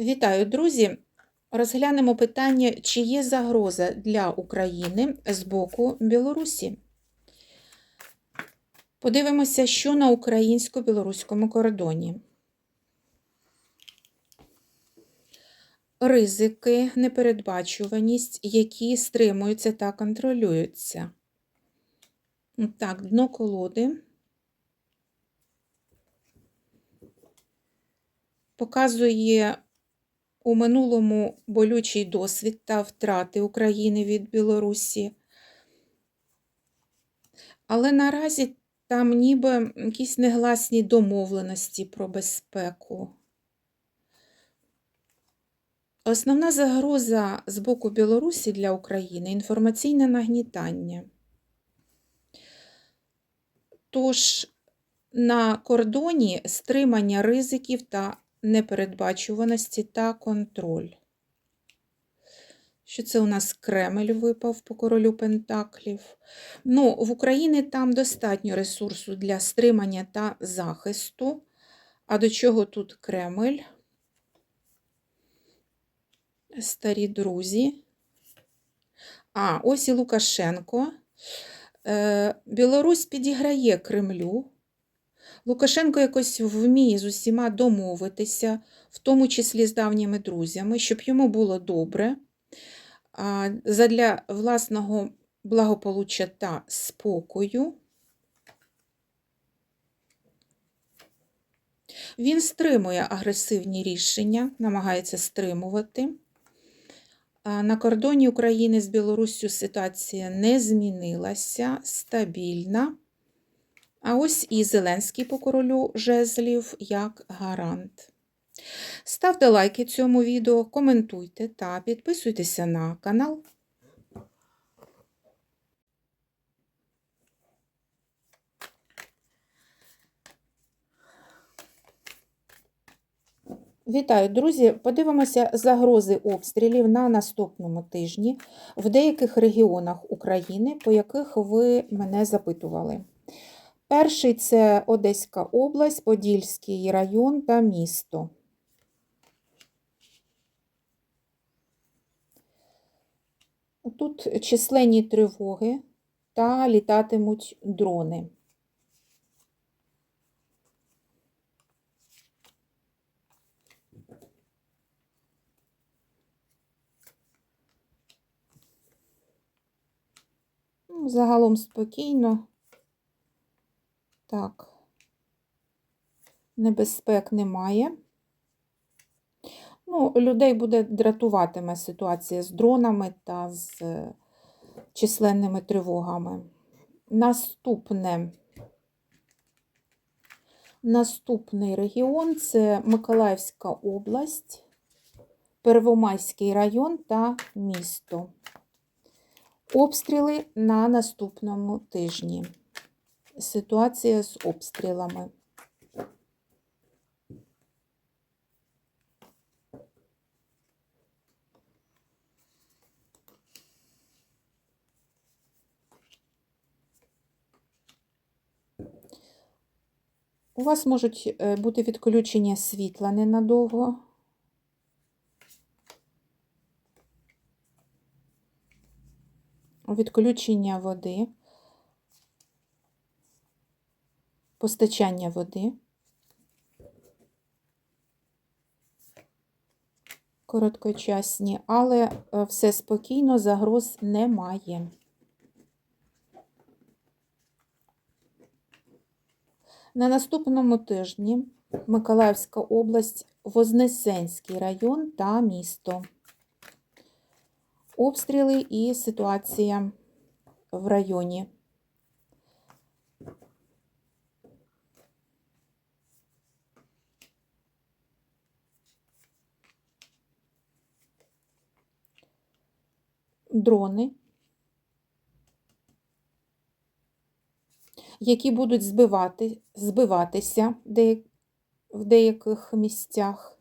Вітаю, друзі! Розглянемо питання, чи є загроза для України з боку Білорусі. Подивимося, що на українсько-білоруському кордоні. Ризики, непередбачуваність, які стримуються та контролюються. Так, дно колоди. Показує у минулому болючий досвід та втрати України від Білорусі. Але наразі там ніби якісь негласні домовленості про безпеку. Основна загроза з боку Білорусі для України інформаційне нагнітання. Тож на кордоні стримання ризиків та непередбачуваності та контроль. Що це у нас Кремль випав по королю Пентаклів. Ну, в Україні там достатньо ресурсу для стримання та захисту. А до чого тут Кремль? Старі друзі. А, ось і Лукашенко. Е, Білорусь підіграє Кремлю. Лукашенко якось вміє з усіма домовитися, в тому числі з давніми друзями, щоб йому було добре, задля власного благополуччя та спокою. Він стримує агресивні рішення, намагається стримувати. На кордоні України з Білоруссю ситуація не змінилася, стабільна. А ось і Зеленський по королю жезлів як гарант. Ставте лайки цьому відео, коментуйте та підписуйтеся на канал. Вітаю, друзі! Подивимося загрози обстрілів на наступному тижні в деяких регіонах України, по яких ви мене запитували. Перший це Одеська область, Подільський район та місто. Тут численні тривоги та літатимуть дрони. Ну, загалом спокійно. Так, небезпек немає. Ну, людей буде дратуватиме ситуація з дронами та з численними тривогами. Наступне, Наступний регіон це Миколаївська область, Первомайський район та місто. Обстріли на наступному тижні ситуація з обстрілами. У вас можуть е, бути відключення світла ненадовго. Відключення води. Постачання води, короткочасні, але е, все спокійно, загроз немає. На наступному тижні Миколаївська область, Вознесенський район та місто. Обстріли і ситуація в районі. Дрони, які будуть збивати, збиватися в деяких місцях.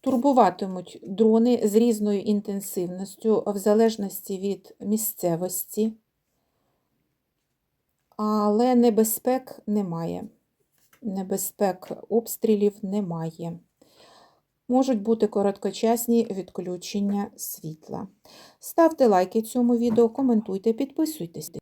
Турбуватимуть дрони з різною інтенсивністю, в залежності від місцевості, але небезпек немає. небезпек обстрілів немає. Можуть бути короткочасні відключення світла. Ставте лайки цьому відео, коментуйте, підписуйтесь.